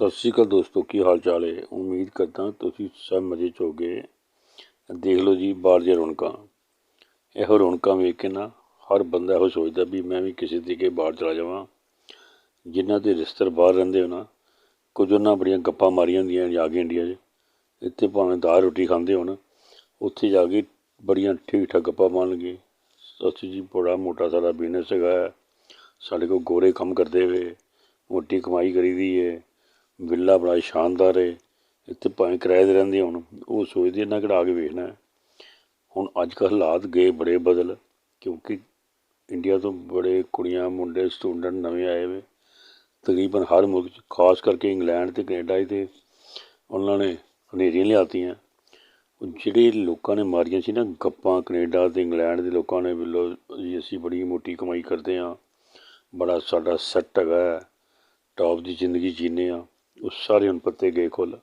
ਸਤਿ ਸ਼੍ਰੀ ਅਕਾਲ ਦੋਸਤੋ, ਕੀ ਹਾਲ ਚਾਲ ਹੈ? ਉਮੀਦ ਕਰਦਾ ਤੁਸੀਂ ਸਭ ਮਜ਼ੇ 'ਚ ਹੋਗੇ। ਦੇਖ ਲਓ ਜੀ, ਬਾਹਰ ਦੀਆਂ ਰੌਣਕਾਂ। ਇਹੋ ਰੌਣਕਾਂ ਵੇਖ ਕੇ ਨਾ ਹਰ ਬੰਦਾ ਇਹੋ ਸੋਚਦਾ ਵੀ ਮੈਂ ਵੀ ਕਿਸੇ ਤਰੀਕੇ ਬਾਹਰ ਚਲਾ ਜਾਵਾਂ। ਜਿਨ੍ਹਾਂ ਦੇ ਰਿਸ਼ਤੇਦਾਰ ਬਾਹਰ ਰਹਿੰਦੇ ਹੋ ਨਾ, ਕੁਝ ਉਹਨਾਂ ਬੜੀਆਂ ਗੱਪਾਂ ਮਾਰੀਆਂ ਹੁੰਦੀਆਂ ਜਾ ਕੇ ਇੰਡੀਆ 'ਚ। ਇੱਥੇ ਭਾਵੇਂ ਦਾਲ ਰੋਟੀ ਖਾਂਦੇ ਹੋਣ, ਉੱਥੇ ਜਾ ਕੇ ਬੜੀਆਂ ਠੀਕ ਠਾਕ ਗੱਪਾਂ ਮਾਰਨਗੇ। ਅਸੀਂ ਜੀ, ਬੜਾ ਮੋਟਾ ਸਾਡਾ ਬਿਜ਼ਨਸ ਹੈਗਾ। ਹੈ। ਸਾਡੇ ਕੋਲ ਗੋਰੇ ਕੰਮ ਕਰਦੇ ਹੋਏ, ਮੋਟੀ ਕਮਾਈ ਕਰੀਦੀ ਹੈ ਵਿਲਾ ਬੜਾ ਸ਼ਾਨਦਾਰ ਹੈ ਇੱਥੇ ਭਾਵੇਂ ਕਿਰਾਏ ਦੇ ਰਹਿੰਦੇ ਹੁਣ ਉਹ ਸੋਚਦੇ ਇਹਨਾਂ ਕਿਹੜਾ ਕੇ ਵੇਖਣਾ ਹੁਣ ਅੱਜ ਕੱਲ੍ਹ ਹਾਲਾਤ ਗਏ ਬੜੇ ਬਦਲ ਕਿਉਂਕਿ ਇੰਡੀਆ ਤੋਂ ਬੜੇ ਕੁੜੀਆਂ ਮੁੰਡੇ ਸਟੂਡੈਂਟ ਨਵੇਂ ਆਏ ਵੇ। ਤਕਰੀਬਨ ਹਰ ਮੁਲਕ 'ਚ ਖਾਸ ਕਰਕੇ ਇੰਗਲੈਂਡ ਤੇ ਕੈਨੇਡਾ 'ਚ ਤੇ ਉਹਨਾਂ ਨੇ ਹਨੇਰੀਆਂ ਲਿਆਤੀਆਂ। ਜਿਹੜੇ ਲੋਕਾਂ ਨੇ ਮਾਰੀਆਂ ਸੀ ਨਾ ਗੱਪਾਂ ਕੈਨੇਡਾ ਤੇ ਇੰਗਲੈਂਡ ਦੇ ਲੋਕਾਂ ਨੇ ਬਿੱਲੋ ਜੀ ਅਸੀਂ ਬੜੀ ਮੋਟੀ ਕਮਾਈ ਕਰਦੇ ਹਾਂ ਬੜਾ ਸਾਡਾ ਸੈੱਟ ਹੈਗਾ ਹੈ, ਟੌਪ ਦੀ ਜ਼ਿੰਦਗੀ ਜੀਨੇ ਆ ਉਹ ਸਾਰੇ ਹੁਣ ਪੱਤੇ ਗਏ ਖੁੱਲ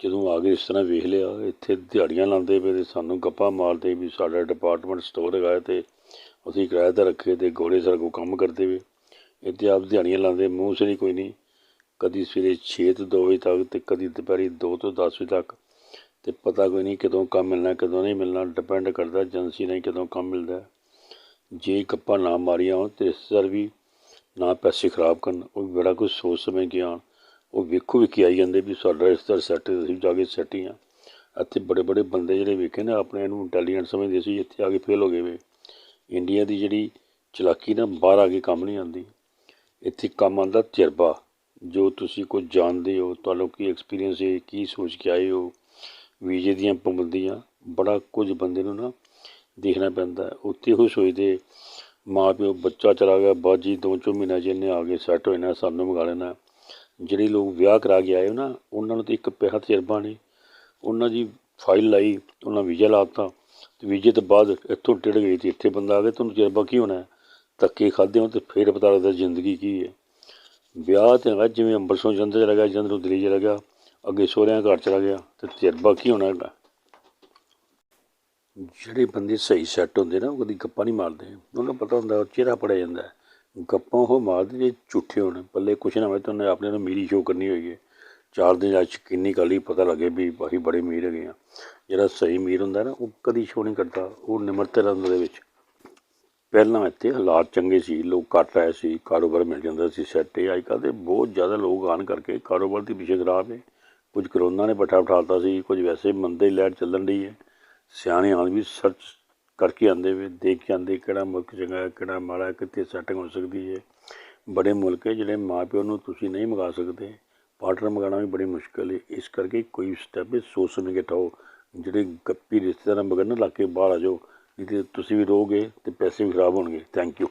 ਜਦੋਂ ਆ ਕੇ ਇਸ ਤਰ੍ਹਾਂ ਵੇਖ ਲਿਆ, ਇੱਥੇ ਦਿਹਾੜੀਆਂ ਲਾਉਂਦੇ ਪਏ ਤੇ ਸਾਨੂੰ ਗੱਪਾਂ ਮਾਰਦੇ ਵੀ ਸਾਡਾ ਡਿਪਾਰਟਮੈਂਟ ਸਟੋਰ ਹੈਗਾ ਹੈ ਤੇ ਅਸੀਂ ਕਿਰਾਏ ਤੇ ਰੱਖੇ ਤੇ ਗੋਲੇ ਸਰ ਕੋ ਕੰਮ ਕਰਦੇ ਵੇ ਇੱਥੇ ਆਪ ਦਿਹਾੜੀਆਂ ਲਾਉਂਦੇ, ਮੂੰਹ ਸਰੀ ਕੋਈ ਨਹੀਂ। ਕਦੀ ਸਵੇਰੇ 6 ਤੋਂ 2 ਵਜੇ ਤੱਕ ਤੇ ਕਦੀ ਦੁਪਹਿਰੀ 2 ਤੋਂ 10 ਵਜੇ ਤੱਕ। ਤੇ ਪਤਾ ਕੋਈ ਨਹੀਂ ਕਦੋਂ ਕੰਮ ਮਿਲਣਾ, ਕਦੋਂ ਨਹੀਂ ਮਿਲਣਾ ਡਿਪੈਂਡ ਕਰਦਾ ਏਜੰਸੀ ਨਾਲ ਕਦੋਂ ਕੰਮ ਮਿਲਦਾ। ਜੇ ਗੱਪਾਂ ਨਾ ਮਾਰੀਆਂ ਹੋਣ ਤੇ ਰਿਸ਼ਤੇਦਾਰ ਵੀ ਨਾ ਪੈਸੇ ਖਰਾਬ ਕਰਨ, ਉਹ ਬੜਾ ਕੁਝ ਸੋਚ ਸਮਝ ਕੇ ਆਉਣ। ਉਹ ਵੇਖੋ ਵੇਖੀ ਆਈ ਜਾਂਦੇ ਵੀ ਸਾਡਾ ਰਿਸ਼ਤੇਦਾਰ ਸੈੱਟ ਅਸੀਂ ਜਾ ਕੇ ਸੈੱਟ ਹੀ ਹਾਂ ਇੱਥੇ ਬੜੇ ਬੜੇ ਬੰਦੇ ਜਿਹੜੇ ਵੇਖੇ ਨਾ, ਆਪਣੇ ਇਹਨੂੰ ਇੰਟੈਲੀਜੈਂਟ ਸਮਝਦੇ ਸੀ, ਇੱਥੇ ਆ ਕੇ ਫੇਲ ਹੋ ਗਏ ਵੇ। ਇੰਡੀਆ ਦੀ ਜਿਹੜੀ ਚਲਾਕੀ ਨਾ, ਬਾਹਰ ਆ ਕੇ ਕੰਮ ਨਹੀਂ ਆਉਂਦੀ। ਇੱਥੇ ਕੰਮ ਆਉਂਦਾ ਤਜਰਬਾ, ਜੋ ਤੁਸੀਂ ਕੁਝ ਜਾਣਦੇ ਹੋ, ਤੁਹਾਨੂੰ ਕੀ ਐਕਸਪੀਰੀਅੰਸ ਹੈ, ਕੀ ਸੋਚ ਕੇ ਆਏ ਹੋ। ਵੀਜ਼ੇ ਦੀਆਂ ਪਾਬੰਦੀਆਂ, ਬੜਾ ਕੁਝ ਬੰਦੇ ਨੂੰ ਨਾ ਦੇਖਣਾ ਪੈਂਦਾ। ਉੱਥੇ ਉਹ ਸੋਚਦੇ, ਮਾਂ ਪਿਓ ਬੱਚਾ ਚਲਾ ਗਿਆ ਬਾਜੀ ਦੋ ਚੋ ਮਹੀਨਾ ਜਿਹਨੇ ਆ ਕੇ ਸੈੱਟ ਹੋ ਜਾਣਾ, ਸਾਨੂੰ ਮੰਗਾ ਲੈਣਾ। ਜਿਹੜੇ ਲੋਕ ਵਿਆਹ ਕਰਾ ਕੇ ਆਏ ਹੋ ਨਾ, ਉਹਨਾਂ ਨੂੰ ਤਾਂ ਇੱਕ ਪੈਸਾ ਤਜਰਬਾ ਨਹੀਂ ਉਹਨਾਂ ਦੀ ਫਾਈਲ ਲਾਈ, ਉਹਨਾਂ ਵੀਜ਼ਾ ਲਾਤਾ ਤੇ ਵੀਜ਼ੇ ਤੋਂ ਬਾਅਦ ਇੱਥੋਂ ਟਿੜ ਗਈ ਤੇ ਇੱਥੇ ਬੰਦਾ ਆ ਗਿਆ। ਤੁਹਾਨੂੰ ਤਜਰਬਾ ਕੀ ਹੋਣਾ ਹੈ? ਧੱਕੇ ਖਾਦੇ ਹੋ ਤੇ ਫੇਰ ਪਤਾ ਲੱਗਦਾ ਜ਼ਿੰਦਗੀ ਕੀ ਹੈ। ਵਿਆਹ ਤੇ ਹੈਗਾ ਜਿਵੇਂ ਅੰਮ੍ਰਿਤਸਰ ਜਲੰਧਰ ਚਲਾ ਗਿਆ, ਜਲੰਧਰ ਤੋਂ ਦਿੱਲੀ ਚਲਾ ਗਿਆ, ਅੱਗੇ ਸੋਹਰਿਆਂ ਘਰ ਚਲਾ ਗਿਆ, ਤੇ ਤਜਰਬਾ ਕੀ ਹੋਣਾ ਹੈਗਾ? ਜਿਹੜੇ ਬੰਦੇ ਸਹੀ ਸੈੱਟ ਹੁੰਦੇ ਨਾ, ਉਹ ਕਦੀ ਗੱਪਾਂ ਨਹੀਂ ਮਾਰਦੇ। ਉਹਨਾਂ ਨੂੰ ਪਤਾ ਹੁੰਦਾ, ਉਹ ਚਿਹਰਾ ਪੜਿਆ ਜਾਂਦਾ ਗੱਪਾਂ ਉਹ ਮਾਰਦੇ ਜੇ ਝੂਠੇ ਹੋਣ, ਪੱਲੇ ਕੁਛ ਨਾ ਹੋਵੇ ਤਾਂ ਉਹਨੇ ਆਪਣੇ ਨੂੰ ਮੀਰੀ ਸ਼ੋਅ ਕਰਨੀ ਹੋਈ ਹੈ ਚਾਰ ਦਿਨ ਅੱਜ ਕਿੰਨੀ ਗੱਲ ਹੀ ਪਤਾ ਲੱਗੇ ਵੀ ਅਸੀਂ ਬੜੇ ਅਮੀਰ ਹੈਗੇ ਆ। ਜਿਹੜਾ ਸਹੀ ਅਮੀਰ ਹੁੰਦਾ ਨਾ, ਉਹ ਕਦੀ ਸ਼ੋਅ ਨਹੀਂ ਕਰਦਾ, ਉਹ ਨਿਮਰਤਾ ਰਹਿੰਦਾ ਉਹਦੇ ਵਿੱਚ। ਪਹਿਲਾਂ ਇੱਥੇ ਹਾਲਾਤ ਚੰਗੇ ਸੀ, ਲੋਕ ਘੱਟ ਆਏ ਸੀ, ਕਾਰੋਬਾਰ ਮਿਲ ਜਾਂਦਾ ਸੀ ਸੈੱਟ ਅੱਜ ਕੱਲ੍ਹ ਦੇ ਬਹੁਤ ਜ਼ਿਆਦਾ ਲੋਕ ਆਉਣ ਕਰਕੇ ਕਾਰੋਬਾਰ ਦੀ ਪਿੱਛੇ ਖਰਾਬ ਹੈ ਕੁਝ ਕਰੋਨਾ ਨੇ ਬੱਠਾ ਉਠਾਤਾ ਸੀ, ਕੁਝ ਵੈਸੇ ਮੰਦੇ ਲਹਿਰ ਚੱਲਣ ਰਹੀ ਹੈ ਸਿਆਣੇ ਆਦਮੀ ਵੀ ਸਰਚ ਕਰਕੇ ਆਉਂਦੇ ਵੇ, ਦੇਖ ਕੇ ਆਉਂਦੇ ਕਿਹੜਾ ਮੁਲਕ ਚੰਗਾ ਹੈ, ਕਿਹੜਾ ਮਾੜਾ ਕਿੱਥੇ ਸੈਟਿੰਗ ਹੋ ਸਕਦੀ ਹੈ। ਬੜੇ ਮੁਲਕ ਹੈ ਜਿਹੜੇ ਮਾਂ ਪਿਓ ਨੂੰ ਤੁਸੀਂ ਨਹੀਂ ਮੰਗਾ ਸਕਦੇ ਪਾਰਟਨਰ ਮੰਗਾਉਣਾ ਵੀ ਬੜੀ ਮੁਸ਼ਕਲ ਹੈ। ਇਸ ਕਰਕੇ ਕੋਈ ਸਟੈਪ ਸੋਚ ਸਮਝ ਕੇ ਉਠਾਓ ਜਿਹੜੇ ਗੱਪੀ ਰਿਸ਼ਤੇਦਾਰਾਂ ਮਗਰ ਨਾ ਲੱਗ ਕੇ ਬਾਹਰ ਆ ਜਾਓ ਨਹੀਂ ਤੇ ਤੁਸੀਂ ਵੀ ਰਹੋਗੇ ਤੇ ਪੈਸੇ ਵੀ ਖਰਾਬ ਹੋਣਗੇ। Thank you